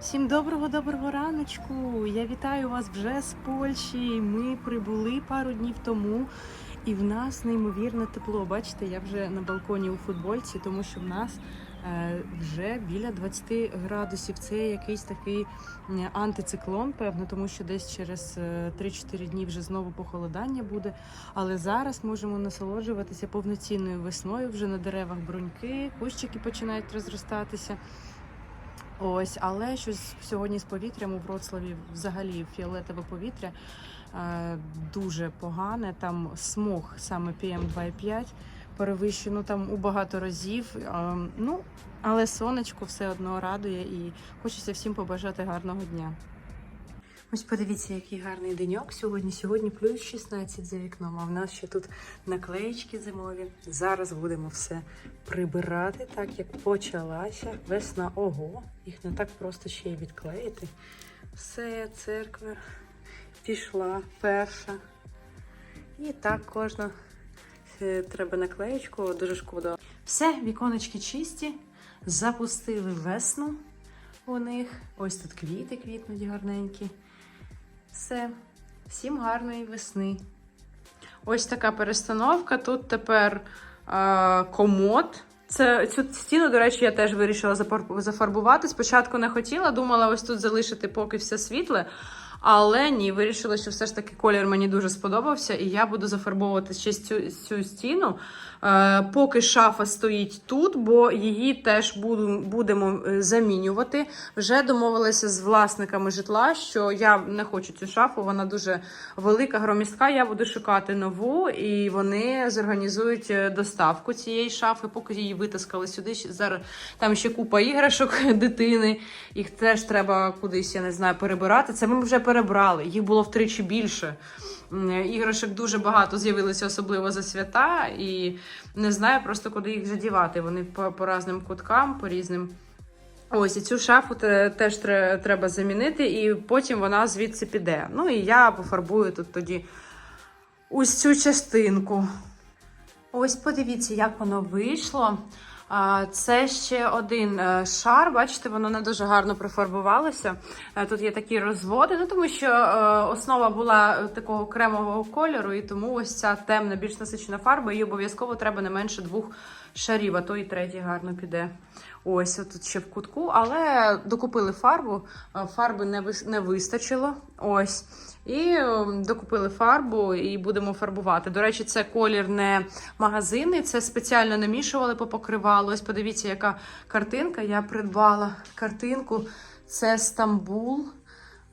Всім доброго-доброго раночку! Я вітаю вас вже з Польщі. Ми прибули пару днів тому, і в нас неймовірне тепло. Бачите, я вже на балконі у футбольці, тому що в нас е, вже біля 20 градусів. Це якийсь такий антициклон, певно, тому що десь через е, 3-4 дні вже знову похолодання буде. Але зараз можемо насолоджуватися повноцінною весною. Вже на деревах бруньки, кущики починають розростатися. Ось, але щось сьогодні з повітрям у Вроцлаві взагалі фіолетове повітря е, дуже погане. Там смог саме PM2,5 перевищено там у багато разів. Е, ну, але сонечко все одно радує і хочеться всім побажати гарного дня. Ось подивіться, який гарний деньок сьогодні. Сьогодні плюс 16 за вікном. А в нас ще тут наклеїчки зимові. Зараз будемо все прибирати, так як почалася весна. Ого, їх не так просто ще й відклеїти. Все, церква пішла перша. І так кожна е, треба наклеєчку, дуже шкода. Все, віконечки чисті, запустили весну у них. Ось тут квіти квітнуть гарненькі. Все, всім гарної весни. Ось така перестановка. Тут тепер е, комод. Це цю стіну, до речі, я теж вирішила зафарбувати. Спочатку не хотіла, думала ось тут залишити поки все світле. Але ні, вирішила, що все ж таки колір мені дуже сподобався, і я буду зафарбовувати ще цю, цю стіну. Е, поки шафа стоїть тут, бо її теж будемо е, замінювати. Вже домовилася з власниками житла, що я не хочу цю шафу, вона дуже велика, громістка. Я буду шукати нову, і вони зорганізують е, доставку цієї шафи, поки її витаскали сюди. Зараз там ще купа іграшок дитини. Їх теж треба кудись, я не знаю, перебирати. Це ми вже перебрали. Їх було втричі більше. Іграшок дуже багато з'явилося, особливо за свята, і не знаю просто куди їх задівати. Вони по, по різним куткам, по різним. Ось і цю шафу теж треба замінити, і потім вона звідси піде. Ну і я пофарбую тут тоді ось цю частинку. Ось подивіться, як воно вийшло. Це ще один е, шар. Бачите, воно не дуже гарно профарбувалося. Е, Тут є такі розводи, ну тому що е, основа була такого кремового кольору, і тому ось ця темна, більш насичена фарба, її обов'язково треба не менше двох шарів, а то і третій гарно піде. Ось тут ще в кутку, але докупили фарбу, е, фарби не не вистачило. Ось. І е, докупили фарбу і будемо фарбувати. До речі, це колір не магазини, це спеціально намішували по покривалу. Ось подивіться, яка картинка. Я придбала картинку. Це Стамбул.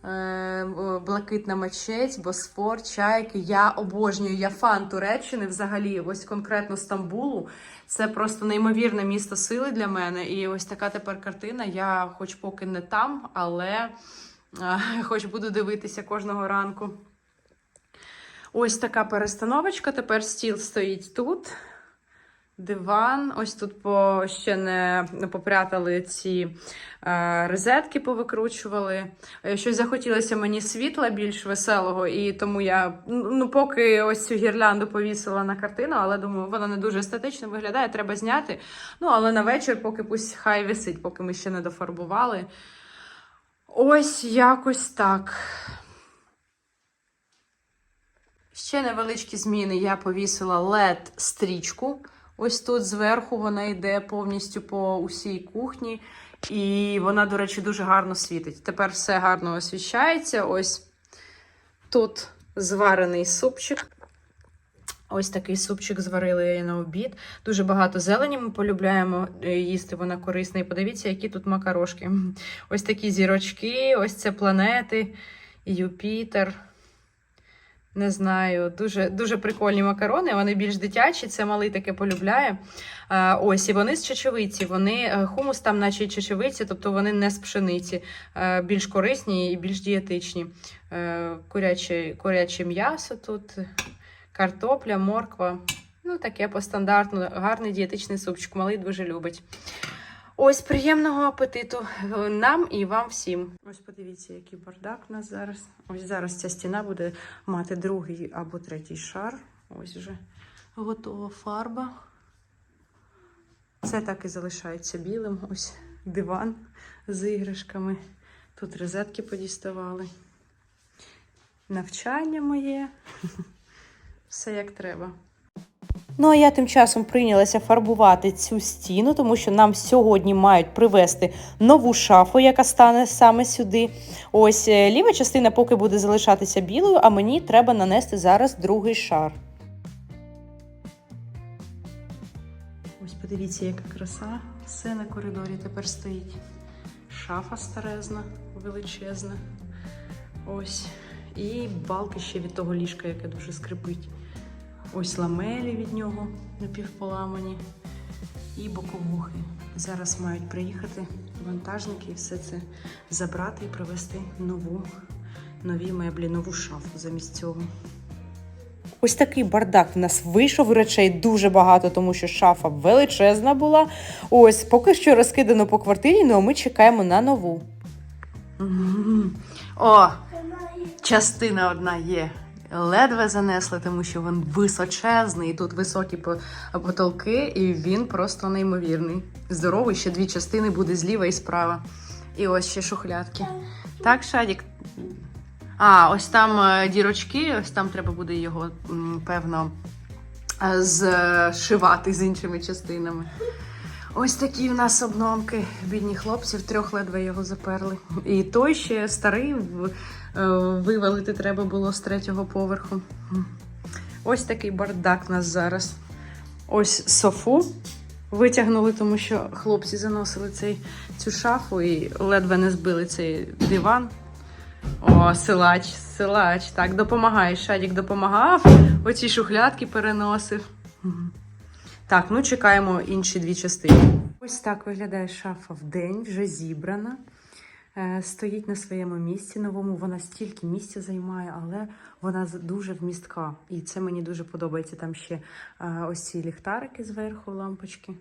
Е, Блакитна мечеть, Босфор, чайки. Я обожнюю. Я фан Туреччини взагалі. Ось конкретно Стамбулу. Це просто неймовірне місто сили для мене. І ось така тепер картина. Я, хоч поки не там, але хоч буду дивитися кожного ранку. Ось така перестановочка. Тепер стіл стоїть тут. Диван. Ось тут по, ще не, попрятали ці е, розетки, повикручували. Е, Щось захотілося мені світла більш веселого, і тому я ну, поки ось цю гірлянду повісила на картину, але думаю, вона не дуже естетично виглядає, треба зняти. Ну, але на вечір, поки пусть хай висить, поки ми ще не дофарбували. Ось якось так. Ще невеличкі зміни. Я повісила LED-стрічку. Ось тут зверху вона йде повністю по усій кухні. І вона, до речі, дуже гарно світить. Тепер все гарно освіщається. Ось тут зварений супчик. Ось такий супчик зварили на обід. Дуже багато зелені ми полюбляємо е, їсти, вона корисна. І подивіться, які тут макарошки. Ось такі зірочки, ось це планети, Юпітер. Не знаю, дуже, дуже прикольні макарони. Вони більш дитячі, це малий таке полюбляє. А, ось, і вони з чечевиці. Вони е, хумус там, наче чечевиці, тобто вони не з пшениці, Е, більш корисні і більш дієтичні. Е, Куряче, куряче м'ясо тут, картопля, морква. Ну, таке по стандартну, гарний дієтичний супчик. Малий дуже любить. Ось приємного апетиту нам і вам всім. Ось подивіться, який бардак у нас зараз. Ось зараз ця стіна буде мати другий або третій шар. Ось вже готова фарба. Це так і залишається білим. Ось диван з іграшками. Тут розетки подіставали. Навчання моє. Все як треба. Ну а я тим часом прийнялася фарбувати цю стіну, тому що нам сьогодні мають привезти нову шафу, яка стане саме сюди. Ось е, ліва частина поки буде залишатися білою, а мені треба нанести зараз другий шар. Ось подивіться, яка краса. Все на коридорі тепер стоїть. Шафа старезна, величезна. Ось. І балки ще від того ліжка, яке дуже скрипить. Ось ламелі від нього напівполамані. І боковухи. Зараз мають приїхати вантажники і все це забрати і привезти нову, нові меблі, нову шафу замість цього. Ось такий бардак в нас вийшов речей дуже багато, тому що шафа величезна була. Ось поки що розкидано по квартирі, ну а ми чекаємо на нову. О, частина одна є. Ледве занесли, тому що він височезний, і тут високі потолки, і він просто неймовірний. Здоровий, ще дві частини буде зліва і справа. І ось ще шухлядки. Так, Шадік? А, ось там е, дірочки, ось там треба буде його, певно, е, зшивати з іншими частинами. Ось такі в нас обновки. Бідні хлопці, в трьох ледве його заперли. І той ще старий вивалити треба було з третього поверху. Ось такий бардак в нас зараз. Ось софу витягнули, тому що хлопці заносили цей, цю шафу і ледве не збили цей диван. О, силач, силач. Так, допомагає. Шадік допомагав. Оці шухлядки переносив. Так, ну чекаємо інші дві частини. Ось так виглядає шафа в день, вже зібрана. Е, Стоїть на своєму місці новому. Вона стільки місця займає, але вона дуже вмістка. І це мені дуже подобається. Там ще е, ось ці ліхтарики зверху, лампочки.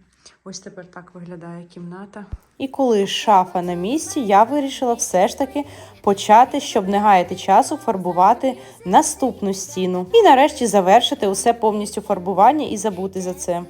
Ось тепер так виглядає кімната. І коли шафа на місці, я вирішила все ж таки почати, щоб не гаяти часу, фарбувати наступну стіну. І нарешті завершити усе повністю фарбування і забути за це.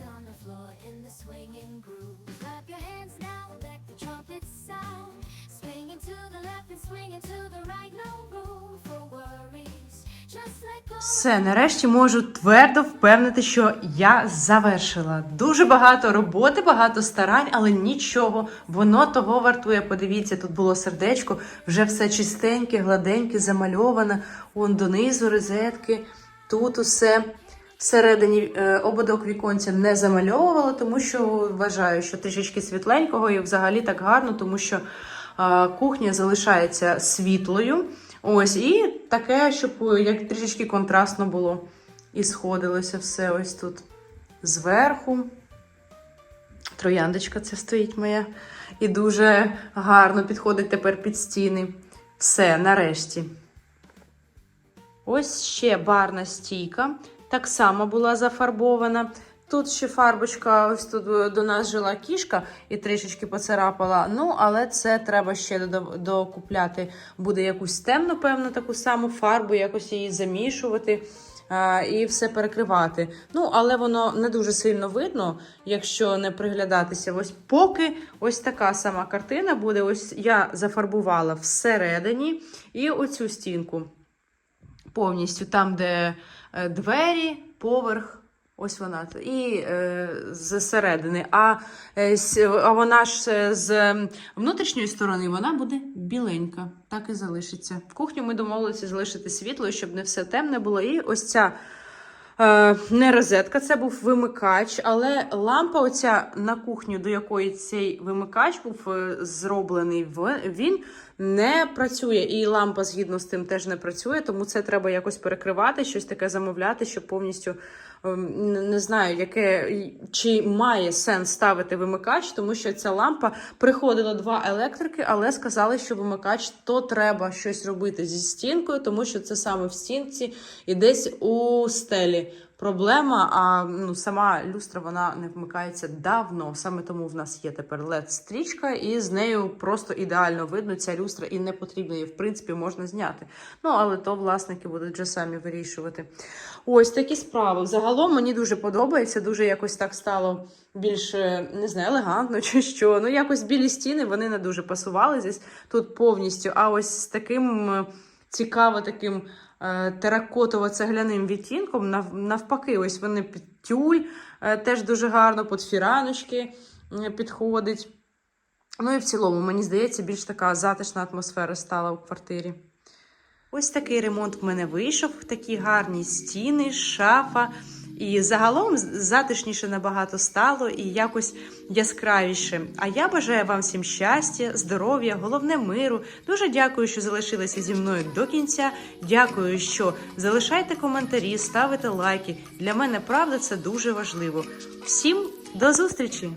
Все, нарешті можу твердо впевнити, що я завершила. Дуже багато роботи, багато старань, але нічого, воно того вартує. Подивіться, тут було сердечко, вже все чистеньке, гладеньке, замальоване. Вон донизу розетки. Тут усе всередині е, ободок віконця не замальовувала, тому що вважаю, що трішечки світленького і взагалі так гарно, тому що е, кухня залишається світлою. Ось, і таке, щоб як трішечки контрастно було. І сходилося все ось тут зверху. Трояндочка це стоїть моя. І дуже гарно підходить тепер під стіни. Все, нарешті. Ось ще барна стійка. Так само була зафарбована. Тут ще фарбочка, ось тут е, до нас жила кішка і трішечки поцарапала. Ну, але це треба ще докупляти. Буде якусь темну, певно, таку саму фарбу, якось її замішувати. а, І все перекривати. Ну, але воно не дуже сильно видно, якщо не приглядатися. Ось поки ось така сама картина буде. Ось я зафарбувала всередині і оцю стінку повністю там, де е, двері, поверх. Ось вона і е, зсередини. А, е, а вона ж е, з внутрішньої сторони вона буде біленька, так і залишиться. В кухню ми домовилися залишити світло, щоб не все темне було. І ось ця е, не розетка, це був вимикач, але лампа, оця на кухню, до якої цей вимикач був е, зроблений, він не працює. І лампа згідно з тим теж не працює, тому це треба якось перекривати, щось таке замовляти, щоб повністю ем, не знаю, яке чи має сенс ставити вимикач, тому що ця лампа приходило два електрики, але сказали, що вимикач то треба щось робити зі стінкою, тому що це саме в стінці і десь у стелі проблема. А ну, сама люстра вона не вмикається давно. Саме тому в нас є тепер led стрічка, і з нею просто ідеально видно ця люстра, і не потрібно її, в принципі, можна зняти. Ну, але то власники будуть вже самі вирішувати. Ось такі справи. Загалом мені дуже подобається, дуже якось так стало більш е, не знаю, елегантно чи що. Ну, якось білі стіни вони не дуже пасували здесь тут повністю. А ось з таким е, цікаво таким е, теракотово-цегляним відтінком, навпаки, ось вони під тюль, е, теж дуже гарно, під фіраночки підходить. Ну і в цілому, мені здається, більш така затишна атмосфера стала у квартирі. Ось такий ремонт в мене вийшов. Такі гарні стіни, шафа. І загалом затишніше набагато стало і якось яскравіше. А я бажаю вам всім щастя, здоров'я, головне миру. Дуже дякую, що залишилися зі мною до кінця. Дякую, що залишайте коментарі, ставите лайки. Для мене правда це дуже важливо. Всім до зустрічі!